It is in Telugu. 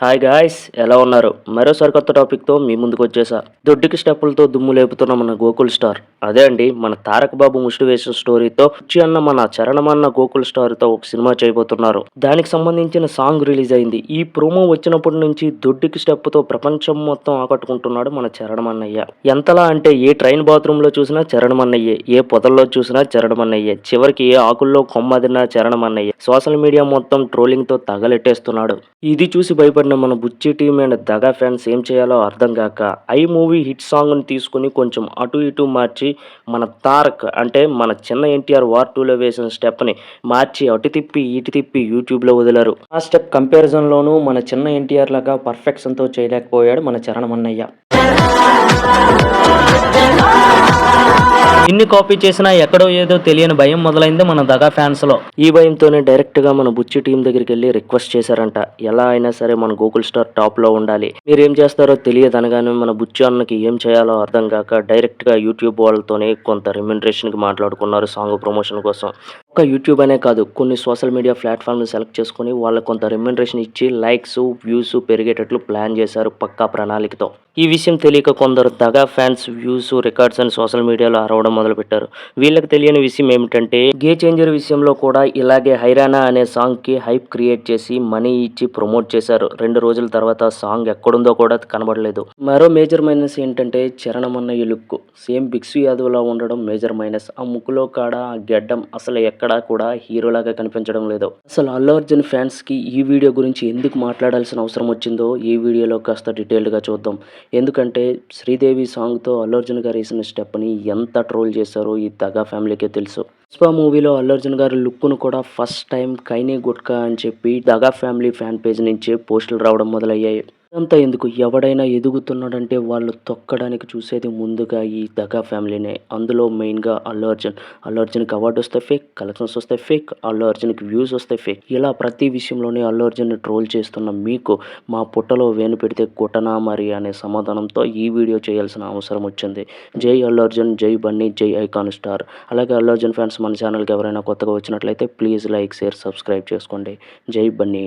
హాయ్ గాయ్స్ ఎలా ఉన్నారు? మరోసారి కొత్త టాపిక్తో మీ ముందుకు వచ్చేసా. దొడ్డికి స్టెప్పులతో దుమ్ము లేపుతున్న మన గోకుల్ స్టార్. అదే అండి మన తారక బాబు ముష్టి వేసిన స్టోరీతో వచ్చి అన్న మన చరణమన్న గోకుల్ స్టార్తో ఒక సినిమా చేయబోతున్నారు. దానికి సంబంధించిన సాంగ్ రిలీజ్ అయింది. ఈ ప్రోమో వచ్చినప్పటి నుంచి దొడ్డికి స్టెప్తో ప్రపంచం మొత్తం ఆకట్టుకుంటున్నాడు మన చరణమన్నయ్య ఎంతలా అంటే ఏ ట్రైన్ బాత్రూంలో చూసినా చరణమన్నయ్యే ఏ పొదల్లో చూసినా చరణమన్నయ్యే చివరికి ఏ ఆకుల్లో కొమ్మదినా చరణమన్నయ్య సోషల్ మీడియా మొత్తం ట్రోలింగ్తో తగలెట్టేస్తున్నాడు. ఇది చూసి భయపడి భయపడిన మన బుచ్చి టీం అండ్ దగా ఫ్యాన్స్ ఏం చేయాలో అర్థం కాక ఐ మూవీ హిట్ సాంగ్ని తీసుకుని కొంచెం అటు ఇటు మార్చి మన తారక్ అంటే మన చిన్న ఎన్టీఆర్ వార్ టూలో వేసిన స్టెప్ని మార్చి అటు తిప్పి ఇటు తిప్పి యూట్యూబ్లో వదిలారు. ఆ స్టెప్ కంపారిజన్లోనూ మన చిన్న ఎన్టీఆర్ లాగా పర్ఫెక్షన్తో చేయలేకపోయాడు మన చరణమన్నయ్య. ఎన్ని కాపీ చేసినా ఎక్కడో ఏదో తెలియని భయం మొదలైంది మన దగా ఫ్యాన్స్లో ఈ భయంతోనే డైరెక్ట్గా మన బుచ్చి టీం దగ్గరికి వెళ్ళి రిక్వెస్ట్ చేశారంట. ఎలా అయినా సరే మన గూగుల్ స్టార్ టాప్లో ఉండాలి. మీరు ఏం చేస్తారో తెలియదు అనగానే మన బుచ్చి అన్నకి ఏం చేయాలో అర్థం కాక డైరెక్ట్గా యూట్యూబ్ వాళ్ళతోనే కొంత రెమ్యునరేషన్కి మాట్లాడుకున్నారు సాంగ్ ప్రమోషన్ కోసం. ఒక్క యూట్యూబ్ అనే కాదు కొన్ని సోషల్ మీడియా ప్లాట్ఫామ్ని సెలెక్ట్ చేసుకుని వాళ్ళకు కొంత రిమ్యూనరేషన్ ఇచ్చి లైక్స్ వ్యూస్ పెరిగేటట్లు ప్లాన్ చేశారు పక్కా ప్రణాళికతో. ఈ విషయం తెలియక కొందరు దగా ఫ్యాన్స్ వ్యూస్ రికార్డ్స్ అని సోషల్ మీడియాలో అరవడం మొదలుపెట్టారు. వీళ్ళకి తెలియని విషయం ఏమిటంటే గే చేంజర్ విషయంలో కూడా ఇలాగే హైరానా అనే సాంగ్కి హైప్ క్రియేట్ చేసి మనీ ఇచ్చి ప్రమోట్ చేశారు. రెండు రోజుల తర్వాత సాంగ్ ఎక్కడుందో కూడా కనబడలేదు. మరో మేజర్ మైనస్ ఏంటంటే చరణమన్నయ్య లుక్ సేమ్ బిక్సు యాదవ్లా ఉండడం మేజర్ మైనస్ ఆ ముక్కులో కాడ ఆ గెడ్డం అసలు ఎక్కడ కూడా హీరోలాగా కనిపించడం లేదు. అసలు అల్లు అర్జున్ ఫ్యాన్స్కి ఈ వీడియో గురించి ఎందుకు మాట్లాడాల్సిన అవసరం వచ్చిందో ఈ వీడియోలో కాస్త డీటెయిల్డ్గా చూద్దాం. ఎందుకంటే శ్రీదేవి సాంగ్తో అల్లు అర్జున్ గారు వేసిన స్టెప్ని ఎంత ట్రోల్ చేశారో ఈ దగా ఫ్యామిలీకే తెలుసు. పుష్ప మూవీలో అల్లు అర్జున్ గారి లుక్ను కూడా ఫస్ట్ టైం కైనే గుట్కా అని చెప్పి దగా ఫ్యామిలీ ఫ్యాన్ పేజ్ నుంచి పోస్టులు రావడం మొదలయ్యాయి. ఇదంతా ఎందుకు? ఎవడైనా ఎదుగుతున్నాడంటే వాళ్ళు తొక్కడానికి చూసేది ముందుగా ఈ దగా ఫ్యామిలీనే. అందులో మెయిన్గా అల్లు అర్జున్. అల్లు అర్జున్కి అవార్డు వస్తే ఫేక్ కలెక్షన్స్ వస్తే ఫేక్ అల్లు అర్జున్కి వ్యూస్ వస్తే ఫేక్. ఇలా ప్రతి విషయంలోనే అల్లు అర్జున్ని ట్రోల్ చేస్తున్న మీకు మా పుట్టలో వేలు పెడితే కుటనా మరి అనే సమాధానంతో ఈ వీడియో చేయాల్సిన అవసరం వచ్చింది. జై అల్లు అర్జున్ జై బన్నీ జై ఐకాన్ స్టార్. అలాగే అల్లు అర్జున్ ఫ్యాన్స్ మన ఛానల్కి ఎవరైనా కొత్తగా వచ్చినట్లయితే ప్లీజ్ లైక్ షేర్ సబ్స్క్రైబ్ చేసుకోండి. జై బన్నీ.